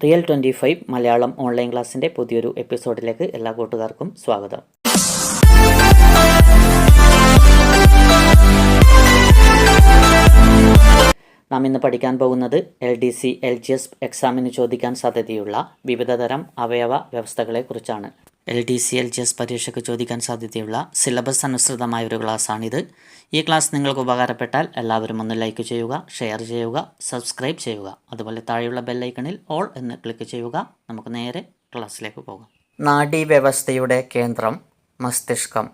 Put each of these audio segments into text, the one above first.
Real twenty five Malayalam online ക്ലാസ്സിന്റെ പുതിയൊരു എപ്പിസോഡിലേക്ക് എല്ലാ കൂട്ടുകാർക്കും സ്വാഗതം. നാം ഇന്ന് പഠിക്കാൻ പോകുന്നത് L D C L G S എക്സാമിന് ചോദിക്കാൻ സാധ്യതയുള്ള വിവിധതരം അവയവ വ്യവസ്ഥകളെക്കുറിച്ചാണ് L D C L G S പരീക്ഷയ്ക്ക് ചോദിക്കാൻ സാധ്യതയുള്ള സിലബസ് അനുസൃതമായ ഒരു ക്ലാസ്സാണിത്. ഈ ക്ലാസ് നിങ്ങൾക്ക് ഉപകാരപ്പെട്ടാൽ എല്ലാവരും ഒന്ന് ലൈക്ക് ചെയ്യുക ഷെയർ ചെയ്യുക സബ്സ്ക്രൈബ് ചെയ്യുക. അതുപോലെ താഴെയുള്ള ബെല്ലൈക്കണിൽ ഓൾ എന്ന് ക്ലിക്ക് ചെയ്യുക. നമുക്ക് നേരെ ക്ലാസ്സിലേക്ക് പോകാം. നാഡീവ്യവസ്ഥയുടെ കേന്ദ്രം മസ്തിഷ്കം.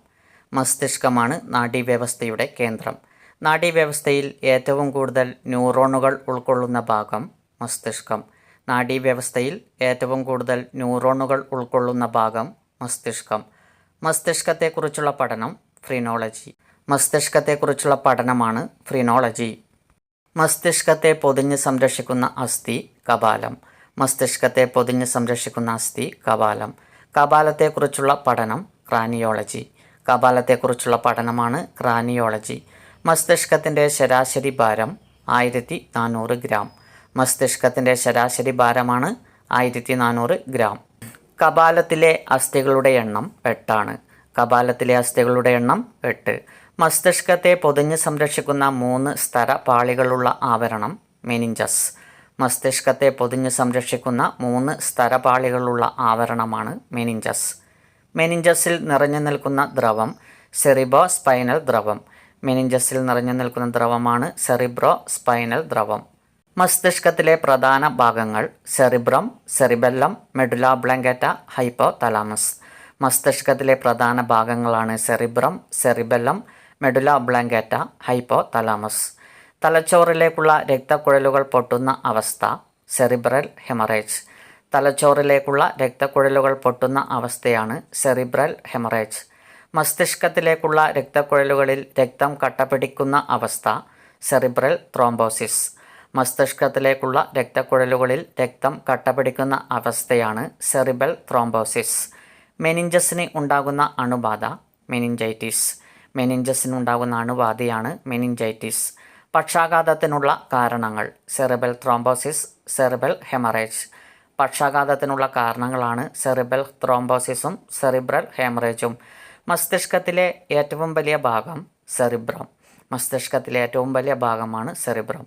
മസ്തിഷ്കമാണ് നാഡീവ്യവസ്ഥയുടെ കേന്ദ്രം. നാഡീവ്യവസ്ഥയിൽ ഏറ്റവും കൂടുതൽ ന്യൂറോണുകൾ ഉൾക്കൊള്ളുന്ന ഭാഗം മസ്തിഷ്കം. നാഡീവ്യവസ്ഥയിൽ ഏറ്റവും കൂടുതൽ ന്യൂറോണുകൾ ഉൾക്കൊള്ളുന്ന ഭാഗം മസ്തിഷ്കം. മസ്തിഷ്കത്തെക്കുറിച്ചുള്ള പഠനം ഫ്രീനോളജി. മസ്തിഷ്കത്തെക്കുറിച്ചുള്ള പഠനമാണ് ഫ്രീനോളജി. മസ്തിഷ്കത്തെ പൊതിഞ്ഞ് സംരക്ഷിക്കുന്ന അസ്ഥി കപാലം. മസ്തിഷ്കത്തെ പൊതിഞ്ഞ് സംരക്ഷിക്കുന്ന അസ്ഥി കപാലം. കപാലത്തെക്കുറിച്ചുള്ള പഠനം ക്രാനിയോളജി. കപാലത്തെക്കുറിച്ചുള്ള പഠനമാണ് ക്രാനിയോളജി. മസ്തിഷ്കത്തിന്റെ ശരാശരി ഭാരം ആയിരത്തി നാനൂറ് ഗ്രാം. മസ്തിഷ്കത്തിന്റെ ശരാശരി ഭാരമാണ് ആയിരത്തി നാനൂറ് ഗ്രാം. കപാലത്തിലെ അസ്ഥികളുടെ എണ്ണം എട്ടാണ്. കപാലത്തിലെ അസ്ഥികളുടെ എണ്ണം എട്ട്. മസ്തിഷ്കത്തെ പൊതിഞ്ഞ് സംരക്ഷിക്കുന്ന മൂന്ന് സ്തര പാളികളുള്ള ആവരണം മെനിഞ്ചസ്. മസ്തിഷ്കത്തെ പൊതിഞ്ഞ് സംരക്ഷിക്കുന്ന മൂന്ന് സ്തരപാളികളുള്ള ആവരണമാണ് മെനിഞ്ചസ്. മെനിഞ്ചസിൽ നിറഞ്ഞു നിൽക്കുന്ന ദ്രവം സെറിബോ സ്പൈനൽ ദ്രവം. മെനിഞ്ചസിൽ നിറഞ്ഞു നിൽക്കുന്ന ദ്രവമാണ് സെറിബ്രോ സ്പൈനൽ ദ്രവം. മസ്തിഷ്കത്തിലെ പ്രധാന ഭാഗങ്ങൾ cerebrum cerebellum medulla oblongata hypothalamus മസ്തിഷ്കത്തിലെ പ്രധാന ഭാഗങ്ങളാണ് cerebrum cerebellum medulla oblongata hypothalamus തലച്ചോറിലേക്കുള്ള രക്തക്കുഴലുകൾ പൊട്ടുന്ന അവസ്ഥ സെറിബ്രൽ ഹെമറേജ്. തലച്ചോറിലേക്കുള്ള രക്തക്കുഴലുകൾ പൊട്ടുന്ന അവസ്ഥയാണ് സെറിബ്രൽ ഹെമറേജ്. മസ്തിഷ്കത്തിലേക്കുള്ള രക്തക്കുഴലുകളിൽ രക്തം കട്ടപിടിക്കുന്ന അവസ്ഥ സെറിബ്രൽ ത്രോംബോസിസ്. മസ്തിഷ്കത്തിലേക്കുള്ള രക്തക്കുഴലുകളിൽ രക്തം കട്ടപിടിക്കുന്ന അവസ്ഥയാണ് സെറിബൽ ത്രോംബോസിസ്. മെനിഞ്ചസിന് ഉണ്ടാകുന്ന അണുബാധ മെനിഞ്ചൈറ്റിസ്. മെനിഞ്ചസിന് ഉണ്ടാകുന്ന അണുബാധയാണ് മെനിഞ്ചൈറ്റിസ്. പക്ഷാഘാതത്തിനുള്ള കാരണങ്ങൾ സെറിബൽ ത്രോംബോസിസ് സെറിബൽ ഹെമറേജ്. പക്ഷാഘാതത്തിനുള്ള കാരണങ്ങളാണ് സെറിബൽ ത്രോംബോസിസും സെറിബ്രൽ ഹെമറേജും. മസ്തിഷ്കത്തിലെ ഏറ്റവും വലിയ ഭാഗം സെറിബ്രം. മസ്തിഷ്കത്തിലെ ഏറ്റവും വലിയ ഭാഗമാണ് സെറിബ്രം.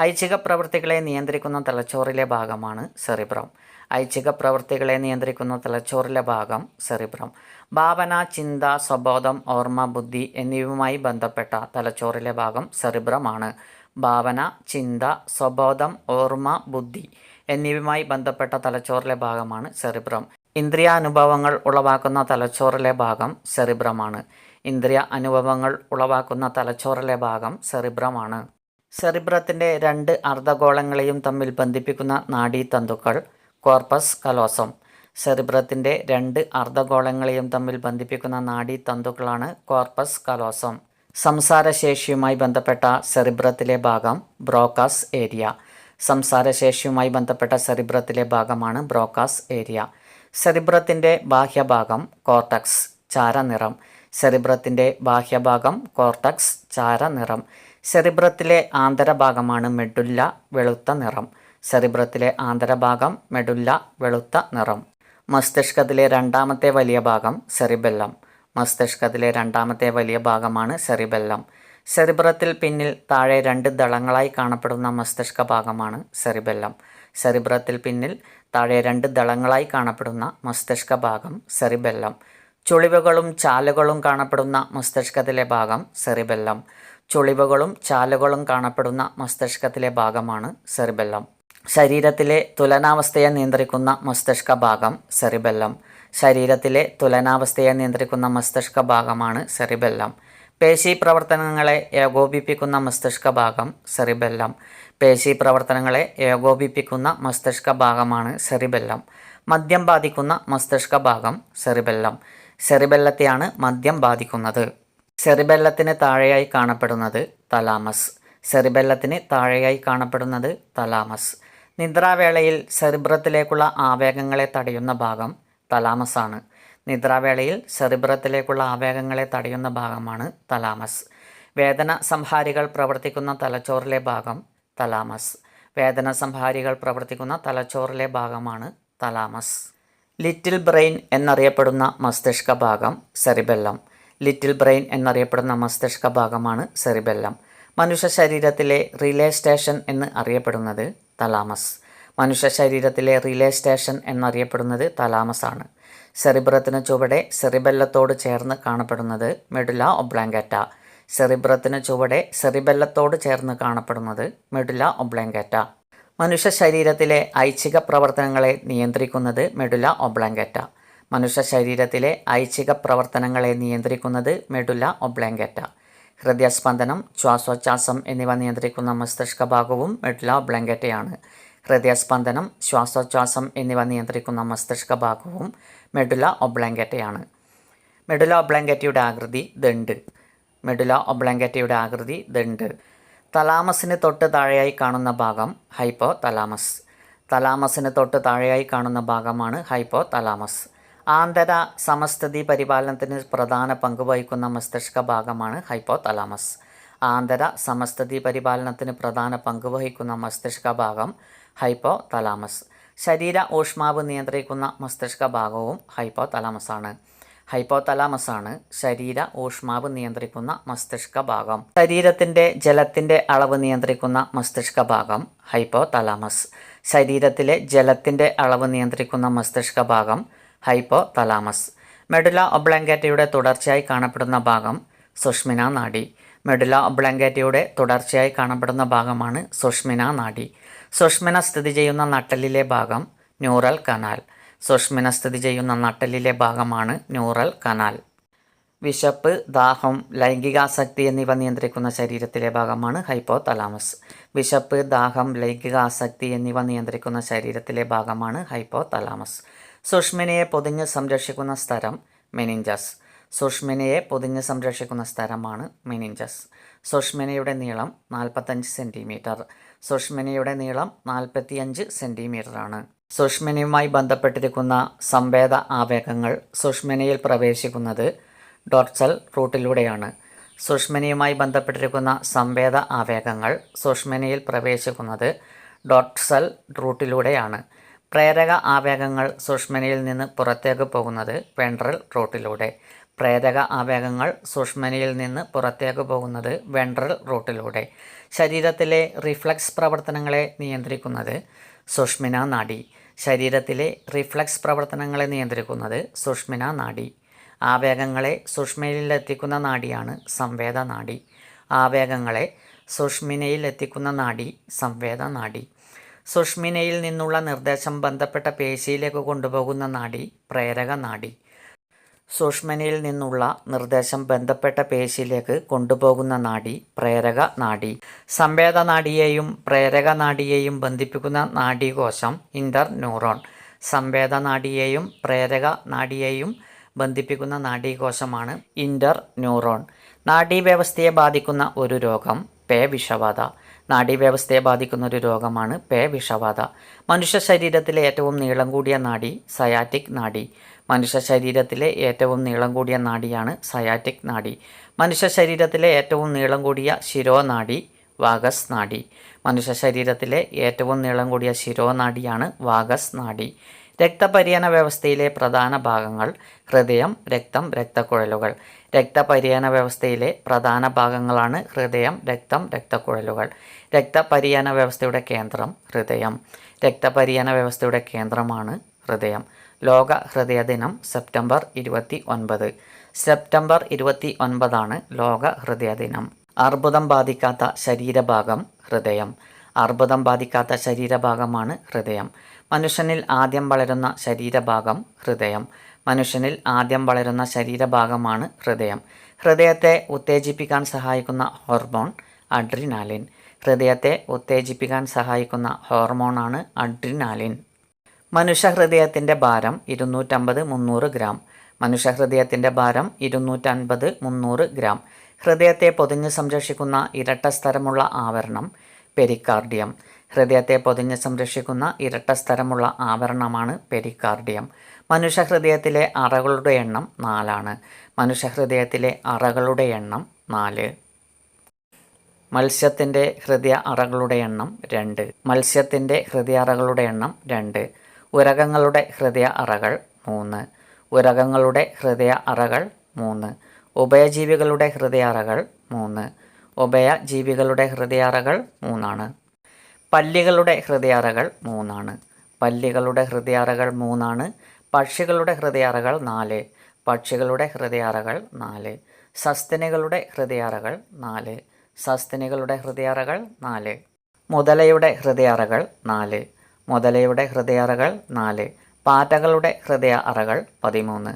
ഐച്ഛിക പ്രവൃത്തികളെ നിയന്ത്രിക്കുന്ന തലച്ചോറിലെ ഭാഗമാണ് സെറിബ്രം. ഐച്ഛിക പ്രവൃത്തികളെ നിയന്ത്രിക്കുന്ന തലച്ചോറിലെ ഭാഗം സെറിബ്രം. ഭാവന ചിന്ത സ്വബോധം ഓർമ്മ ബുദ്ധി എന്നിവയുമായി ബന്ധപ്പെട്ട തലച്ചോറിലെ ഭാഗം സെറിബ്രമാണ്. ഭാവന ചിന്ത സ്വബോധം ഓർമ്മ ബുദ്ധി എന്നിവയുമായി ബന്ധപ്പെട്ട തലച്ചോറിലെ ഭാഗമാണ് സെറിബ്രം. ഇന്ദ്രിയ അനുഭവങ്ങൾ ഉളവാക്കുന്ന തലച്ചോറിലെ ഭാഗം സെറിബ്രമാണ്. ഇന്ദ്രിയ അനുഭവങ്ങൾ ഉളവാക്കുന്ന തലച്ചോറിലെ ഭാഗം സെറിബ്രമാണ്. സെറിബ്രത്തിന്റെ രണ്ട് അർദ്ധഗോളങ്ങളെയും തമ്മിൽ ബന്ധിപ്പിക്കുന്ന നാഡീതന്തുക്കൾ കോർപ്പസ് കലോസം. സെറിബ്രത്തിന്റെ രണ്ട് അർദ്ധഗോളങ്ങളെയും തമ്മിൽ ബന്ധിപ്പിക്കുന്ന നാഡീതന്തുക്കളാണ് കോർപ്പസ് കലോസം. സംസാരശേഷിയുമായി ബന്ധപ്പെട്ട സെറിബ്രത്തിലെ ഭാഗം ബ്രോക്കാസ് ഏരിയ. സംസാരശേഷിയുമായി ബന്ധപ്പെട്ട സെറിബ്രത്തിലെ ഭാഗമാണ് ബ്രോക്കാസ് ഏരിയ. സെറിബ്രത്തിന്റെ ബാഹ്യഭാഗം കോർട്ടക്സ് ചാരനിറം. സെറിബ്രത്തിന്റെ ബാഹ്യഭാഗം കോർട്ടക്സ് ചാരനിറം. സെറിബ്രത്തിലെ ആന്തരഭാഗമാണ് മെഡുല്ല വെളുത്ത നിറം. സെറിബ്രത്തിലെ ആന്തരഭാഗം മെഡുല്ല വെളുത്ത നിറം. മസ്തിഷ്കത്തിലെ രണ്ടാമത്തെ വലിയ ഭാഗം സെറിബെല്ലം. മസ്തിഷ്കത്തിലെ രണ്ടാമത്തെ വലിയ ഭാഗമാണ് സെറിബെല്ലം. സെറിബ്രത്തിൽ പിന്നിൽ താഴെ രണ്ട് ദളങ്ങളായി കാണപ്പെടുന്ന മസ്തിഷ്ക ഭാഗമാണ് സെറിബെല്ലം. സെറിബ്രത്തിൽ പിന്നിൽ താഴെ രണ്ട് ദളങ്ങളായി കാണപ്പെടുന്ന മസ്തിഷ്ക ഭാഗം സെറിബെല്ലം. ചുളിവുകളും ചാലുകളും കാണപ്പെടുന്ന മസ്തിഷ്കത്തിലെ ഭാഗം സെറിബെല്ലം. ചുളിവുകളും ചാലുകളും കാണപ്പെടുന്ന മസ്തിഷ്കത്തിലെ ഭാഗമാണ് സെറിബെല്ലം. ശരീരത്തിലെ തുലനാവസ്ഥയെ നിയന്ത്രിക്കുന്ന മസ്തിഷ്ക ഭാഗം സെറിബെല്ലം. ശരീരത്തിലെ തുലനാവസ്ഥയെ നിയന്ത്രിക്കുന്ന മസ്തിഷ്ക ഭാഗമാണ് സെറിബെല്ലം. പേശി പ്രവർത്തനങ്ങളെ ഏകോപിപ്പിക്കുന്ന മസ്തിഷ്ക ഭാഗം സെറിബെല്ലം. പേശി പ്രവർത്തനങ്ങളെ ഏകോപിപ്പിക്കുന്ന മസ്തിഷ്ക ഭാഗമാണ് സെറിബെല്ലം. മദ്യം ബാധിക്കുന്ന മസ്തിഷ്ക ഭാഗം സെറിബെല്ലം. സെറിബെല്ലത്തെയാണ് മദ്യം ബാധിക്കുന്നത്. സെറിബെല്ലത്തിന് താഴെയായി കാണപ്പെടുന്നത് തലാമസ്. സെറിബെല്ലത്തിന് താഴെയായി കാണപ്പെടുന്നത് തലാമസ്. നിദ്രാവേളയിൽ സെറിബ്രത്തിലേക്കുള്ള ആവേഗങ്ങളെ തടയുന്ന ഭാഗം തലാമസാണ്. നിദ്രാവേളയിൽ സെറിബ്രത്തിലേക്കുള്ള ആവേഗങ്ങളെ തടയുന്ന ഭാഗമാണ് തലാമസ്. വേദന സംഹാരികൾ പ്രവർത്തിക്കുന്ന തലച്ചോറിലെ ഭാഗം തലാമസ്. വേദന സംഹാരികൾ പ്രവർത്തിക്കുന്ന തലച്ചോറിലെ ഭാഗമാണ് തലാമസ്. ലിറ്റിൽ ബ്രെയിൻ എന്നറിയപ്പെടുന്ന മസ്തിഷ്ക ഭാഗം സെറിബെല്ലം. ലിറ്റിൽ ബ്രെയിൻ എന്നറിയപ്പെടുന്ന മസ്തിഷ്ക ഭാഗമാണ് സെറിബെല്ലം. മനുഷ്യ ശരീരത്തിലെ റിലേ സ്റ്റേഷൻ എന്ന് അറിയപ്പെടുന്നത് തലാമസ്. മനുഷ്യ ശരീരത്തിലെ റിലേ സ്റ്റേഷൻ എന്നറിയപ്പെടുന്നത് തലാമസ് ആണ്. സെറിബ്രത്തിന് ചുവടെ സെറിബെല്ലത്തോട് ചേർന്ന് കാണപ്പെടുന്നത് മെഡുല ഒബ്ലാങ്കറ്റ. സെറിബ്രത്തിന് ചുവടെ സെറിബെല്ലത്തോട് ചേർന്ന് കാണപ്പെടുന്നത് മെഡുല ഒബ്ലാങ്കറ്റ. മനുഷ്യ ശരീരത്തിലെ ഐച്ഛിക പ്രവർത്തനങ്ങളെ നിയന്ത്രിക്കുന്നത് മെഡുല ഒബ്ലാങ്കറ്റ. മനുഷ്യ ശരീരത്തിലെ ഐച്ഛിക പ്രവർത്തനങ്ങളെ നിയന്ത്രിക്കുന്നത് മെഡുല ഒബ്ലാങ്കറ്റ. ഹൃദയസ്പന്ദനം ശ്വാസോച്ഛാസം എന്നിവ നിയന്ത്രിക്കുന്ന മസ്തിഷ്ക ഭാഗവും മെഡുല ഒബ്ലാങ്കറ്റയാണ്. ഹൃദയസ്പന്ദനം ശ്വാസോച്ഛാസം എന്നിവ നിയന്ത്രിക്കുന്ന മസ്തിഷ്ക ഭാഗവും മെഡുല ഒബ്ലാങ്കറ്റയാണ്. മെഡുല ഒബ്ലാങ്കറ്റയുടെ ആകൃതി ദണ്ട് മെഡുല ഒബ്ലാങ്കറ്റയുടെ ആകൃതി ദണ്ട് തലാമസിന് തൊട്ട് താഴെയായി കാണുന്ന ഭാഗം ഹൈപ്പോ തലാമസ് തലാമസിന് തൊട്ട് താഴെയായി കാണുന്ന ഭാഗമാണ് ഹൈപ്പോ തലാമസ് ആന്തര സമസ്ഥിതി പരിപാലനത്തിന് പ്രധാന പങ്ക് വഹിക്കുന്ന മസ്തിഷ്ക ഭാഗമാണ് ഹൈപ്പോ തലാമസ് ആന്തര സമസ്ഥിതി പരിപാലനത്തിന് പ്രധാന പങ്ക് വഹിക്കുന്ന മസ്തിഷ്ക ഭാഗം ഹൈപ്പോ തലാമസ് ശരീര ഊഷ്മാവ് നിയന്ത്രിക്കുന്ന മസ്തിഷ്ക ഭാഗവും ഹൈപ്പോ തലാമസാണ് ഹൈപ്പോ തലാമസാണ് ശരീര ഊഷ്മാവ് നിയന്ത്രിക്കുന്ന മസ്തിഷ്ക ഭാഗം. ശരീരത്തിന്റെ ജലത്തിന്റെ അളവ് നിയന്ത്രിക്കുന്ന മസ്തിഷ്ക ഭാഗം ഹൈപ്പോ തലാമസ് ശരീരത്തിലെ ജലത്തിന്റെ അളവ് നിയന്ത്രിക്കുന്ന മസ്തിഷ്ക ഭാഗം ഹൈപ്പോ തലാമസ് മെഡുല ഒബ്ലാങ്കേറ്റയുടെ തുടർച്ചയായി കാണപ്പെടുന്ന ഭാഗം സുഷ്മിന നാഡി. മെഡുല ഒബ്ലാങ്കേറ്റയുടെ തുടർച്ചയായി കാണപ്പെടുന്ന ഭാഗമാണ് സുഷ്മിന നാഡി. സുഷ്മിന സ്ഥിതി ചെയ്യുന്ന നട്ടലിലെ ഭാഗം ന്യൂറൽ കനാൽ. സുഷ്മിന സ്ഥിതി ചെയ്യുന്ന നട്ടലിലെ ഭാഗമാണ് ന്യൂറൽ കനാൽ. വിശപ്പ് ദാഹം ലൈംഗികാസക്തി എന്നിവ നിയന്ത്രിക്കുന്ന ശരീരത്തിലെ ഭാഗമാണ് ഹൈപ്പോ തലാമസ് വിശപ്പ് ദാഹം ലൈംഗികാസക്തി എന്നിവ നിയന്ത്രിക്കുന്ന ശരീരത്തിലെ ഭാഗമാണ് ഹൈപ്പോ തലാമസ് സുഷ്മിനയെ പൊതിഞ്ഞ് സംരക്ഷിക്കുന്ന സ്ഥലം മെനിഞ്ചസ് സുഷ്മിനയെ പൊതിഞ്ഞ് സംരക്ഷിക്കുന്ന സ്ഥലമാണ് മെനിഞ്ചസ് സുഷ്മിനയുടെ നീളം നാൽപ്പത്തഞ്ച് സെന്റിമീറ്റർ സുഷ്മിനയുടെ നീളം നാൽപ്പത്തിയഞ്ച് സെന്റിമീറ്ററാണ് സുഷ്മിനയുമായി ബന്ധപ്പെട്ടിരിക്കുന്ന സംവേദ ആവേഗങ്ങൾ സുഷ്മിനയിൽ പ്രവേശിക്കുന്നത് ഡോർസൽ റൂട്ടിലൂടെയാണ്. സുഷ്മിനയുമായി ബന്ധപ്പെട്ടിരിക്കുന്ന സംവേദ ആവേഗങ്ങൾ സുഷ്മിനയിൽ പ്രവേശിക്കുന്നത് ഡോർസൽ റൂട്ടിലൂടെയാണ്. പ്രേരക ആവേഗങ്ങൾ സുഷ്മിനയിൽ നിന്ന് പുറത്തേക്ക് പോകുന്നത് വെൻട്രൽ റൂട്ടിലൂടെ. പ്രേരക ആവേഗങ്ങൾ സുഷ്മനയിൽ നിന്ന് പുറത്തേക്ക് പോകുന്നത് വെൻട്രൽ റൂട്ടിലൂടെ. ശരീരത്തിലെ റിഫ്ലക്സ് പ്രവർത്തനങ്ങളെ നിയന്ത്രിക്കുന്നത് സുഷ്മിന നാഡി. ശരീരത്തിലെ റിഫ്ലക്സ് പ്രവർത്തനങ്ങളെ നിയന്ത്രിക്കുന്നത് സുഷ്മിന നാഡി. ആവേഗങ്ങളെ സുഷ്മയിൽ എത്തിക്കുന്ന നാഡിയാണ് സംവേദ നാഡി ആവേഗങ്ങളെ സുഷ്മിനയിൽ എത്തിക്കുന്ന നാഡി സംവേദ നാഡി സുഷ്മിനയിൽ നിന്നുള്ള നിർദ്ദേശം ബന്ധപ്പെട്ട പേശിയിലേക്ക് കൊണ്ടുപോകുന്ന നാഡി പ്രേരക നാഡി. സുഷ്മനയിൽ നിന്നുള്ള നിർദ്ദേശം ബന്ധപ്പെട്ട പേശിയിലേക്ക് കൊണ്ടുപോകുന്ന നാഡി പ്രേരക നാഡി. സംവേദ നാഡിയെയും പ്രേരക നാഡിയെയും ബന്ധിപ്പിക്കുന്ന നാഡീകോശം ഇന്റർ ന്യൂറോൺ. സംവേദ നാഡിയെയും പ്രേരക നാഡിയെയും ബന്ധിപ്പിക്കുന്ന നാഡീകോശമാണ് ഇന്റർ ന്യൂറോൺ. നാഡീവ്യവസ്ഥയെ ബാധിക്കുന്ന ഒരു രോഗം പേ വിഷബാധ നാഡീവ്യവസ്ഥയെ ബാധിക്കുന്ന ഒരു രോഗമാണ് പേ വിഷബാധ മനുഷ്യ ശരീരത്തിലെ ഏറ്റവും നീളം കൂടിയ നാഡി സയാറ്റിക് നാഡി. മനുഷ്യ ശരീരത്തിലെ ഏറ്റവും നീളം കൂടിയ നാഡിയാണ് സയാറ്റിക് നാഡി. മനുഷ്യ ശരീരത്തിലെ ഏറ്റവും നീളം കൂടിയ ശിരോനാഡി വാഗസ് നാഡി. മനുഷ്യ ശരീരത്തിലെ ഏറ്റവും നീളം കൂടിയ ശിരോനാഡിയാണ് വാഗസ് നാഡി. രക്തപര്യന വ്യവസ്ഥയിലെ പ്രധാന ഭാഗങ്ങൾ ഹൃദയം രക്തം രക്തക്കുഴലുകൾ. രക്തപര്യന വ്യവസ്ഥയിലെ പ്രധാന ഭാഗങ്ങളാണ് ഹൃദയം രക്തം രക്തക്കുഴലുകൾ. രക്തപര്യന വ്യവസ്ഥയുടെ കേന്ദ്രം ഹൃദയം. രക്തപരിയാന വ്യവസ്ഥയുടെ കേന്ദ്രമാണ് ഹൃദയം. ലോക ഹൃദയ ദിനം സെപ്റ്റംബർ ഇരുപത്തി ഒൻപത് സെപ്റ്റംബർ ഇരുപത്തി ഒൻപതാണ് ലോക ഹൃദയ ദിനം. അർബുദം ബാധിക്കാത്ത ശരീരഭാഗം ഹൃദയം. അർബുദം ബാധിക്കാത്ത ശരീരഭാഗമാണ് ഹൃദയം. മനുഷ്യനിൽ ആദ്യം വളരുന്ന ശരീരഭാഗം ഹൃദയം. മനുഷ്യനിൽ ആദ്യം വളരുന്ന ശരീരഭാഗമാണ് ഹൃദയം. ഹൃദയത്തെ ഉത്തേജിപ്പിക്കാൻ സഹായിക്കുന്ന ഹോർമോൺ അഡ്രിനാലിൻ. ഹൃദയത്തെ ഉത്തേജിപ്പിക്കാൻ സഹായിക്കുന്ന ഹോർമോണാണ് അഡ്രിനാലിൻ. മനുഷ്യഹൃദയത്തിന്റെ ഭാരം ഇരുന്നൂറ്റമ്പത് മുന്നൂറ് ഗ്രാം. മനുഷ്യഹൃദയത്തിന്റെ ഭാരം ഇരുന്നൂറ്റൻപത് മുന്നൂറ് ഗ്രാം. ഹൃദയത്തെ പൊതിഞ്ഞ് സംരക്ഷിക്കുന്ന ഇരട്ട സ്ഥലമുള്ള ആവരണം പെരിക്കാർഡിയം. ഹൃദയത്തെ പൊതിഞ്ഞ് സംരക്ഷിക്കുന്ന ഇരട്ട സ്ഥലമുള്ള ആവരണമാണ് പെരിക്കാർഡിയം. മനുഷ്യഹൃദയത്തിലെ അറകളുടെ എണ്ണം നാലാണ്. മനുഷ്യഹൃദയത്തിലെ അറകളുടെ എണ്ണം നാല്. മത്സ്യത്തിന്റെ ഹൃദയ അറകളുടെ എണ്ണം രണ്ട്. മത്സ്യത്തിന്റെ ഹൃദയ അറകളുടെ എണ്ണം രണ്ട്. ഉരകങ്ങളുടെ ഹൃദയ അറകൾ മൂന്ന്. ഉരകങ്ങളുടെ ഹൃദയ അറകൾ മൂന്ന്. ഉഭയജീവികളുടെ ഹൃദയ അറകൾ മൂന്ന്. ഉഭയജീവികളുടെ ഹൃദയ അറകൾ മൂന്നാണ്. പല്ലികളുടെ ഹൃദയ അറകൾ മൂന്നാണ്. പല്ലികളുടെ ഹൃദയ അറകൾ മൂന്നാണ്. പക്ഷികളുടെ ഹൃദയ അറകൾ നാല്. പക്ഷികളുടെ ഹൃദയ അറകൾ നാല്. സസ്തനികളുടെ ഹൃദയ അറകൾ നാല്. സസ്തനികളുടെ ഹൃദയ അറകൾ നാല്. മുതലയുടെ ഹൃദയ അറകൾ നാല്. മുതലയുടെ ഹൃദയ അറകൾ നാല്. പാറ്റകളുടെ ഹൃദയ അറകൾ പതിമൂന്ന്.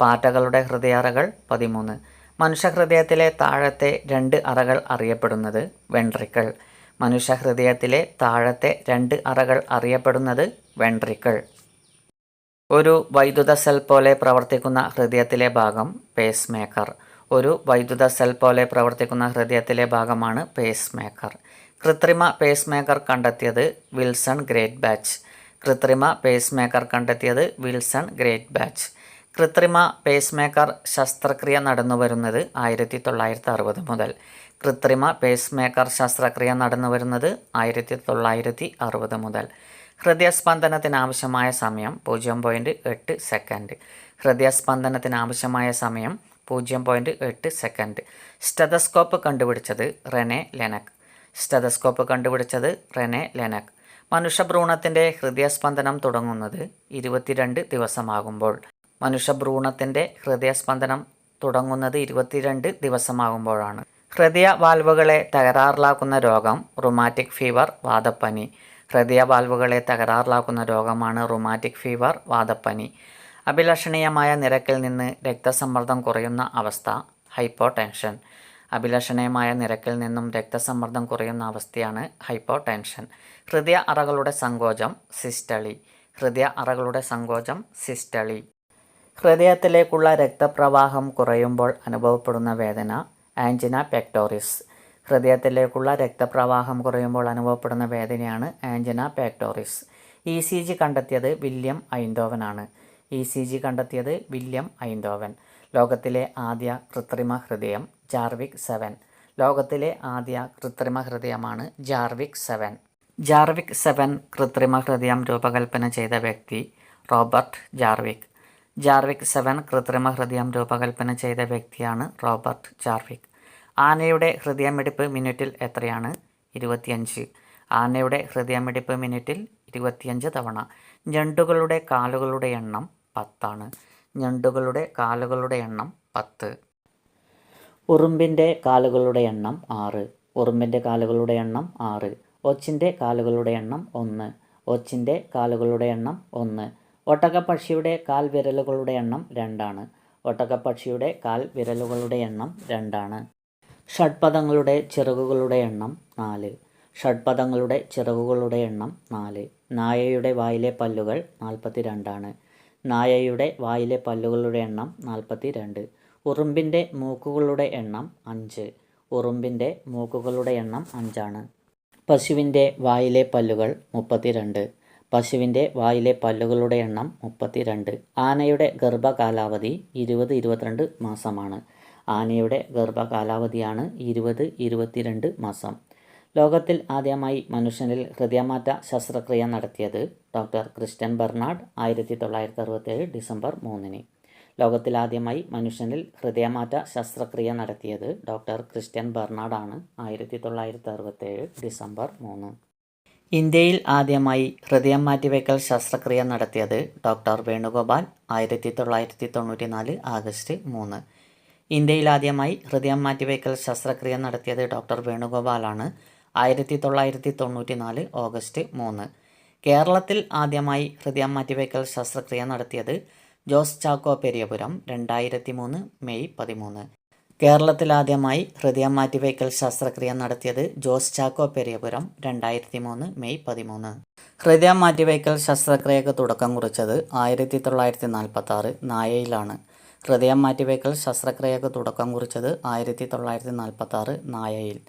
പാറ്റകളുടെ ഹൃദയ അറകൾ പതിമൂന്ന്. മനുഷ്യഹൃദയത്തിലെ താഴത്തെ രണ്ട് അറകൾ അറിയപ്പെടുന്നത് വെൺട്രിക്കൾ. മനുഷ്യഹൃദയത്തിലെ താഴത്തെ രണ്ട് അറകൾ അറിയപ്പെടുന്നത് വെൺട്രിക്കൾ. ഒരു വൈദ്യുത സെൽ പോലെ പ്രവർത്തിക്കുന്ന ഹൃദയത്തിലെ ഭാഗം പേസ് മേക്കർ ഒരു വൈദ്യുത സെൽ പോലെ പ്രവർത്തിക്കുന്ന ഹൃദയത്തിലെ ഭാഗമാണ് പേസ് മേക്കർ കൃത്രിമ പേസ് മേക്കർ കണ്ടെത്തിയത് വിൽസൺ ഗ്രേറ്റ് ബാച്ച്. കൃത്രിമ പേസ് മേക്കർ കണ്ടെത്തിയത് വിൽസൺ ഗ്രേറ്റ് ബാച്ച്. കൃത്രിമ പേസ് മേക്കർ ശസ്ത്രക്രിയ നടന്നു വരുന്നത് ആയിരത്തി തൊള്ളായിരത്തി അറുപത് മുതൽ. കൃത്രിമ പേസ് മേക്കർ ശസ്ത്രക്രിയ നടന്നു വരുന്നത് ആയിരത്തി തൊള്ളായിരത്തി അറുപത് മുതൽ. ഹൃദയസ്പന്ദനത്തിനാവശ്യമായ സമയം പൂജ്യം പോയിന്റ് എട്ട് സെക്കൻഡ് ഹൃദയസ്പന്ദനത്തിനാവശ്യമായ സമയം പൂജ്യം പോയിന്റ് എട്ട് സെക്കൻഡ്. സ്റ്റെതസ്കോപ്പ് കണ്ടുപിടിച്ചത് റെനെ ലെനക്. സ്റ്റെതസ്കോപ്പ് കണ്ടുപിടിച്ചത് റെനെ ലെനക്. മനുഷ്യഭ്രൂണത്തിന്റെ ഹൃദയസ്പന്ദനം തുടങ്ങുന്നത് ഇരുപത്തിരണ്ട് ദിവസമാകുമ്പോൾ. മനുഷ്യഭ്രൂണത്തിന്റെ ഹൃദയസ്പന്ദനം തുടങ്ങുന്നത് ഇരുപത്തിരണ്ട് ദിവസമാകുമ്പോഴാണ്. ഹൃദയ വാൽവുകളെ തകരാറിലാക്കുന്ന രോഗം റുമാറ്റിക് ഫീവർ വാദപ്പനി. ഹൃദയ വാൽവുകളെ തകരാറിലാക്കുന്ന രോഗമാണ് റുമാറ്റിക് ഫീവർ വാദപ്പനി. അഭിലഷണീയമായ നിരക്കിൽ നിന്ന് രക്തസമ്മർദ്ദം കുറയുന്ന അവസ്ഥ ഹൈപ്പോ ടെൻഷൻ അഭിലഷണീയമായ നിരക്കിൽ നിന്നും രക്തസമ്മർദ്ദം കുറയുന്ന അവസ്ഥയാണ് ഹൈപ്പോ ടെൻഷൻ ഹൃദയ അറകളുടെ സങ്കോചം സിസ്റ്റളി. ഹൃദയ അറകളുടെ സങ്കോചം സിസ്റ്റളി. ഹൃദയത്തിലേക്കുള്ള രക്തപ്രവാഹം കുറയുമ്പോൾ അനുഭവപ്പെടുന്ന വേദന ആൻജിന പെക്ടോറിസ്. ഹൃദയത്തിലേക്കുള്ള രക്തപ്രവാഹം കുറയുമ്പോൾ അനുഭവപ്പെടുന്ന വേദനയാണ് angina pectoris. E C G കണ്ടെത്തിയത് വില്യം ഐൻഡോവനാണ് ഇ സി ജി കണ്ടെത്തിയത് വില്യം ഐൻഡോവൻ ലോകത്തിലെ ആദ്യ കൃത്രിമ ഹൃദയം ജാർവിക് സെവൻ. ലോകത്തിലെ ആദ്യ കൃത്രിമ ഹൃദയമാണ് ജാർവിക് സെവൻ. ജാർവിക് സെവൻ കൃത്രിമ ഹൃദയം രൂപകൽപ്പന ചെയ്ത വ്യക്തി റോബർട്ട് ജാർവിക്. ജാർവിക് സെവൻ കൃത്രിമ ഹൃദയം രൂപകൽപ്പന ചെയ്ത വ്യക്തിയാണ് റോബർട്ട് ജാർവിക്. ആനയുടെ ഹൃദയമിടിപ്പ് മിനിറ്റിൽ എത്രയാണ്? ഇരുപത്തിയഞ്ച്. ആനയുടെ ഹൃദയമിടിപ്പ് മിനിറ്റിൽ ഇരുപത്തിയഞ്ച് തവണ. ഞണ്ടുകളുടെ കാലുകളുടെ എണ്ണം പത്താണ്. ഞണ്ടുകളുടെ കാലുകളുടെ എണ്ണം പത്ത്. ഉറുമ്പിന്റെ കാലുകളുടെ എണ്ണം ആറ്. ഉറുമ്പിന്റെ കാലുകളുടെ എണ്ണം ആറ്. ഒച്ചിന്റെ കാലുകളുടെ എണ്ണം ഒന്ന്. ഒച്ചിന്റെ കാലുകളുടെ എണ്ണം ഒന്ന്. ഒട്ടകപ്പക്ഷിയുടെ കാൽ വിരലുകളുടെ എണ്ണം രണ്ടാണ്. ഒട്ടകപ്പക്ഷിയുടെ കാൽ വിരലുകളുടെ എണ്ണം രണ്ടാണ്. ഷഡ്പദങ്ങളുടെ ചിറകുകളുടെ എണ്ണം നാല്. ഷഡ്പദങ്ങളുടെ ചിറകുകളുടെ എണ്ണം നാല്. നായയുടെ വായിലെ പല്ലുകൾ നാൽപ്പത്തി രണ്ടാണ് നായയുടെ വായിലെ പല്ലുകളുടെ എണ്ണം നാൽപ്പത്തി രണ്ട് ഉറുമ്പിന്റെ മൂക്കുകളുടെ എണ്ണം അഞ്ച്. ഉറുമ്പിന്റെ മൂക്കുകളുടെ എണ്ണം അഞ്ചാണ്. പശുവിന്റെ വായിലെ പല്ലുകൾ മുപ്പത്തിരണ്ട്. പശുവിന്റെ വായിലെ പല്ലുകളുടെ എണ്ണം മുപ്പത്തിരണ്ട്. ആനയുടെ ഗർഭകാലാവധി ഇരുപത് ഇരുപത്തിരണ്ട് മാസമാണ്. ആനയുടെ ഗർഭകാലാവധിയാണ് ഇരുപത് ഇരുപത്തിരണ്ട് മാസം. ലോകത്തിൽ ആദ്യമായി മനുഷ്യനിൽ ഹൃദയമാറ്റ ശസ്ത്രക്രിയ നടത്തിയത് ഡോക്ടർ ക്രിസ്റ്റ്യൻ ബെർണാഡ് ആയിരത്തി തൊള്ളായിരത്തി അറുപത്തേഴ് ഡിസംബർ മൂന്നിന്. ലോകത്തിൽ ആദ്യമായി മനുഷ്യനിൽ ഹൃദയമാറ്റ ശസ്ത്രക്രിയ നടത്തിയത് ഡോക്ടർ ക്രിസ്റ്റ്യൻ ബെർണാഡാണ് ആയിരത്തി തൊള്ളായിരത്തി അറുപത്തേഴ് ഡിസംബർ മൂന്ന്. ഇന്ത്യയിൽ ആദ്യമായി ഹൃദയം മാറ്റിവെക്കൽ ശസ്ത്രക്രിയ നടത്തിയത് ഡോക്ടർ വേണുഗോപാൽ ആയിരത്തി തൊള്ളായിരത്തി തൊണ്ണൂറ്റി നാല് ആഗസ്റ്റ് മൂന്ന്. ഇന്ത്യയിൽ ആദ്യമായി ഹൃദയം മാറ്റിവെക്കൽ ശസ്ത്രക്രിയ നടത്തിയത് ഡോക്ടർ വേണുഗോപാലാണ്. ആയിരത്തി തൊള്ളായിരത്തി തൊണ്ണൂറ്റി നാല് ഓഗസ്റ്റ് മൂന്ന്. കേരളത്തിൽ ആദ്യമായി ഹൃദയം മാറ്റിവയ്ക്കൽ ശസ്ത്രക്രിയ നടത്തിയത് ജോസ് ചാക്കോ പെരിയപുരം രണ്ടായിരത്തി മൂന്ന് മെയ് പതിമൂന്ന്. കേരളത്തിൽ ആദ്യമായി ഹൃദയം മാറ്റിവയ്ക്കൽ ശസ്ത്രക്രിയ നടത്തിയത് ജോസ് ചാക്കോ പെരിയപുരം രണ്ടായിരത്തി മൂന്ന് മെയ് പതിമൂന്ന്. ഹൃദയം മാറ്റിവയ്ക്കൽ ശസ്ത്രക്രിയക്ക് തുടക്കം കുറിച്ചത് ആയിരത്തി തൊള്ളായിരത്തി നാൽപ്പത്തി ആറ് നായയിലാണ്. ഹൃദയം മാറ്റിവയ്ക്കൽ ശസ്ത്രക്രിയക്ക് തുടക്കം കുറിച്ചത് ആയിരത്തി തൊള്ളായിരത്തി നാൽപ്പത്തി ആറ് നായയിൽ.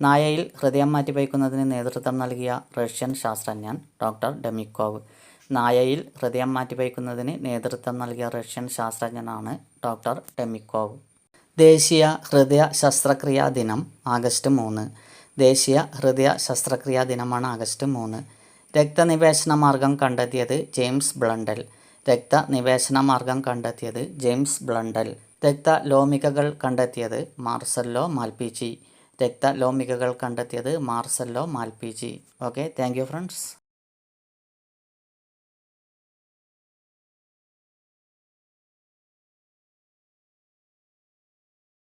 നായയിൽ ഹൃദയം മാറ്റി മാറ്റിവയ്ക്കുന്നതിന് നേതൃത്വം നൽകിയ റഷ്യൻ ശാസ്ത്രജ്ഞൻ ഡോക്ടർ ഡെമിക്കോവ്. നായയിൽ ഹൃദയം മാറ്റി മാറ്റിവയ്ക്കുന്നതിന് നേതൃത്വം നൽകിയ റഷ്യൻ ശാസ്ത്രജ്ഞനാണ് ഡോക്ടർ ഡെമിക്കോവ്. ദേശീയ ഹൃദയ ശസ്ത്രക്രിയാ ദിനം ആഗസ്റ്റ് മൂന്ന്. ദേശീയ ഹൃദയ ശസ്ത്രക്രിയാ ദിനമാണ് ആഗസ്റ്റ് മൂന്ന്. രക്തനിവേശന മാർഗം കണ്ടെത്തിയത് ജെയിംസ് ബ്ലണ്ടൽ. രക്തനിവേശന മാർഗം കണ്ടെത്തിയത് ജെയിംസ് ബ്ലണ്ടൽ. രക്തലോമികകൾ കണ്ടെത്തിയത് മാർസല്ലോ മാൽപ്പിച്ചി രക്തലോമികകൾ കണ്ടെത്തിയത് Marcello Malpighi. Okay thank friends.